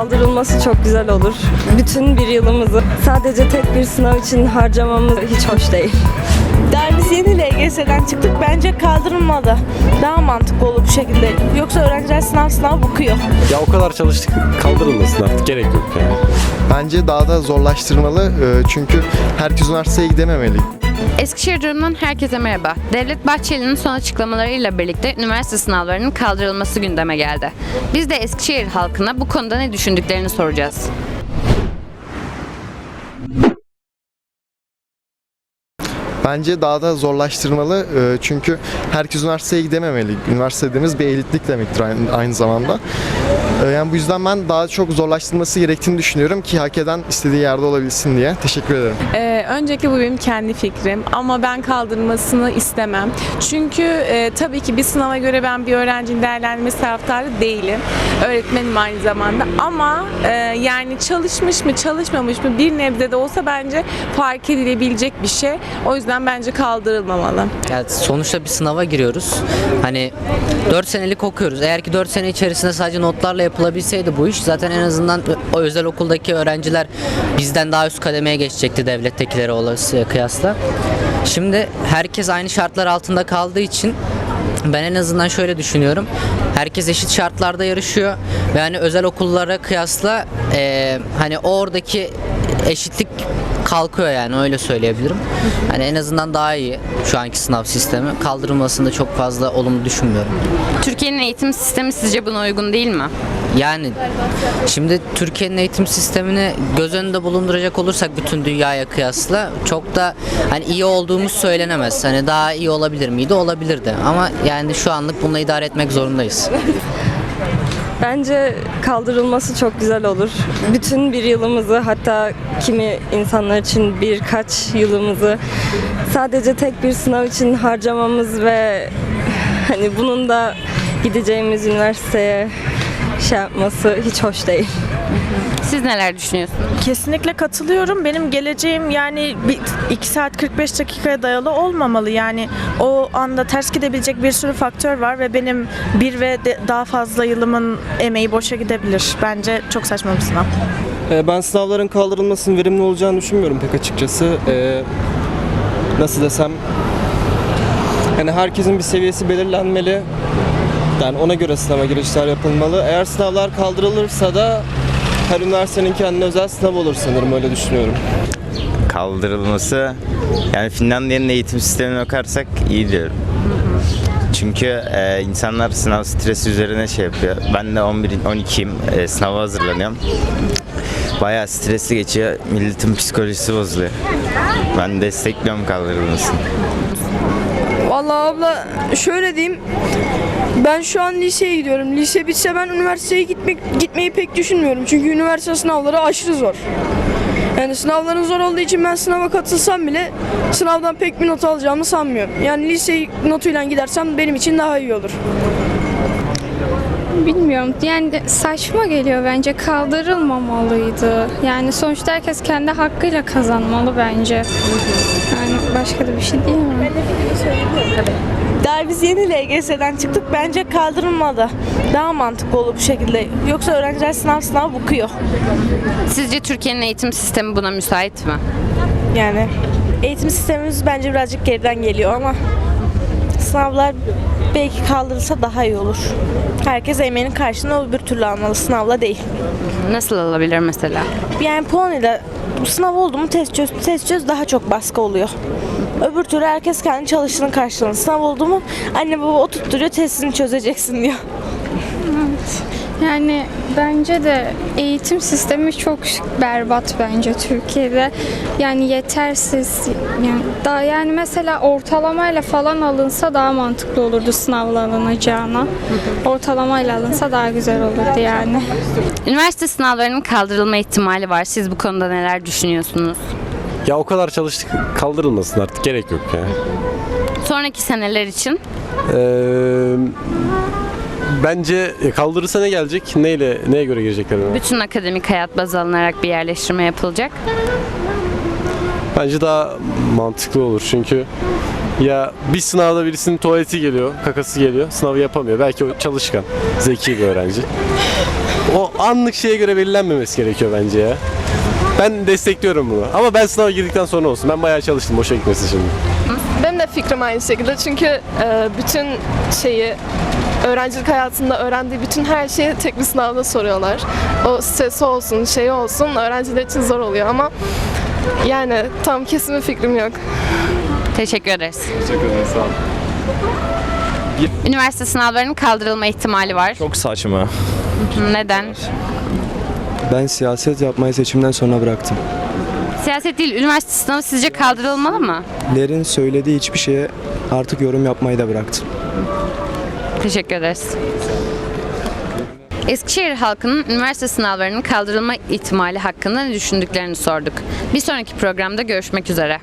kaldırılması çok güzel olur. Bütün bir yılımızı sadece tek bir sınav için harcamamız hiç hoş değil. Daha biz yeni LGS'den çıktık. Bence kaldırılmalı. Daha mantıklı olur bu şekilde. Yoksa öğrenciler sınav sınav bıkıyor. Ya o kadar çalıştık kaldırılmasın artık gerek yok yani. Bence daha da zorlaştırmalı Ee, çünkü herkes üniversiteye gidememeli. Eskişehir durumundan herkese merhaba. Devlet Bahçeli'nin son açıklamalarıyla birlikte üniversite sınavlarının kaldırılması gündeme geldi. Biz de Eskişehir halkına bu konuda ne düşündüklerini soracağız. Bence daha da zorlaştırmalı Ee, çünkü herkes üniversiteye gidememeli. Üniversite dediğimiz bir elitlik demektir aynı zamanda. Ee, Yani bu yüzden ben daha çok zorlaştırılması gerektiğini düşünüyorum ki hak eden istediği yerde olabilsin diye. Teşekkür ederim. Ee, önceki bu benim kendi fikrim ama ben kaldırılmasını istemem. Çünkü e, tabii ki bir sınava göre ben bir öğrencinin değerlendirmesi taraftarı değilim. Öğretmenim aynı zamanda ama e, yani çalışmış mı çalışmamış mı bir nebze de olsa bence fark edilebilecek bir şey. O yüzden bence kaldırılmamalı. Yani sonuçta bir sınava giriyoruz. Hani 4 senelik okuyoruz. Eğer ki 4 sene içerisinde sadece notlarla yapılabilseydi bu iş zaten en azından o özel okuldaki öğrenciler bizden daha üst kademeye geçecekti devlettekilere olası kıyasla. Şimdi herkes aynı şartlar altında kaldığı için ben en azından şöyle düşünüyorum. Herkes eşit şartlarda yarışıyor ve hani özel okullara kıyasla eee, hani oradaki eşitlik kalkıyor yani öyle söyleyebilirim. Hani en azından daha iyi şu anki sınav sistemi. Kaldırılmasını çok fazla olumlu düşünmüyorum. Türkiye'nin eğitim sistemi sizce buna uygun değil mi? Yani şimdi Türkiye'nin eğitim sistemini göz önünde bulunduracak olursak bütün dünyaya kıyasla çok da hani iyi olduğumuz söylenemez. Hani daha iyi olabilir miydi? Olabilirdi. Ama yani şu anlık bununla idare etmek zorundayız. Bence kaldırılması çok güzel olur. Bütün bir yılımızı hatta kimi insanlar için birkaç yılımızı sadece tek bir sınav için harcamamız ve hani bunun da gideceğimiz üniversiteye şey yapması hiç hoş değil. Siz neler düşünüyorsunuz? Kesinlikle katılıyorum. Benim geleceğim yani 2 saat 45 dakikaya dayalı olmamalı. Yani o anda ters gidebilecek bir sürü faktör var ve benim bir ve de- daha fazla yılımın emeği boşa gidebilir. Bence çok saçma bir sınav. Ee, Ben sınavların kaldırılmasının verimli olacağını düşünmüyorum pek açıkçası. Ee, nasıl desem, yani herkesin bir seviyesi belirlenmeli. Yani ona göre sınava girişler yapılmalı. Eğer sınavlar kaldırılırsa da her üniversitenin kendine özel sınav olur sanırım öyle düşünüyorum. kaldırılması yani Finlandiya'nın eğitim sistemine bakarsak iyi diyorum. Çünkü e, insanlar sınav stresi üzerine şey yapıyor. Ben de 11 12'yim. E, sınava hazırlanıyorum. Bayağı stresli geçiyor. Milletin psikolojisi bozuluyor. Ben destekliyorum kaldırılmasını. Vallahi abla şöyle diyeyim. Ben şu an liseye gidiyorum. Lise bitse ben üniversiteye gitmek gitmeyi pek düşünmüyorum. Çünkü üniversite sınavları aşırı zor. Yani sınavların zor olduğu için ben sınava katılsam bile sınavdan pek bir not alacağımı sanmıyorum. Yani lise notuyla gidersem benim için daha iyi olur. Bilmiyorum. Yani saçma geliyor bence. Kaldırılmamalıydı. Yani sonuçta herkes kendi hakkıyla kazanmalı bence. Yani başka da bir şey diyemem. Daha biz yeni LGS'den çıktık. Bence kaldırılmalı. Daha mantıklı olur bu şekilde. Yoksa öğrenciler sınav sınav bıkıyor. Sizce Türkiye'nin eğitim sistemi buna müsait mi? Yani eğitim sistemimiz bence birazcık geriden geliyor ama sınavlar belki kaldırılsa daha iyi olur. Herkes emeğinin karşılığını öbür türlü almalı, sınavla değil. Nasıl alabilir mesela? Yani puanıyla sınav oldu mu test çöz, test çöz daha çok baskı oluyor. Öbür türlü herkes kendi çalıştığının karşılığını. Sınav oldu mu anne baba oturtturuyor testini çözeceksin diyor. Yani bence de eğitim sistemi çok berbat bence Türkiye'de. Yani yetersiz. Yani daha yani mesela ortalamayla falan alınsa daha mantıklı olurdu sınavla alınacağına. Ortalamayla alınsa daha güzel olurdu yani. Üniversite sınavlarının kaldırılma ihtimali var. Siz bu konuda neler düşünüyorsunuz? Ya o kadar çalıştık kaldırılmasın artık gerek yok yani. Sonraki seneler için Ee, bence kaldırırsa ne gelecek? Neyle neye göre girecekler? bütün akademik hayat baz alınarak bir yerleştirme yapılacak. Bence daha mantıklı olur çünkü ya bir sınavda birisinin tuvaleti geliyor, kakası geliyor, sınavı yapamıyor. Belki o çalışkan, zeki bir öğrenci. o anlık şeye göre belirlenmemesi gerekiyor bence ya. Ben destekliyorum bunu. Ama ben sınava girdikten sonra olsun. Ben bayağı çalıştım boşa gitmesin şimdi. Benim de fikrim aynı şekilde çünkü e, bütün şeyi öğrencilik hayatında öğrendiği bütün her şeyi tek bir sınavda soruyorlar. O stresi olsun, şey olsun öğrenciler için zor oluyor ama yani tam kesin bir fikrim yok. Teşekkür ederiz. Teşekkür ederim sağ olun. Üniversite sınavlarının kaldırılma ihtimali var. Çok saçma. Neden? Ben siyaset yapmayı seçimden sonra bıraktım. Siyaset değil, üniversite sınavı sizce kaldırılmalı mı? Lerin söylediği hiçbir şeye artık yorum yapmayı da bıraktım. Teşekkür ederiz. Eskişehir halkının üniversite sınavlarının kaldırılma ihtimali hakkında ne düşündüklerini sorduk. Bir sonraki programda görüşmek üzere.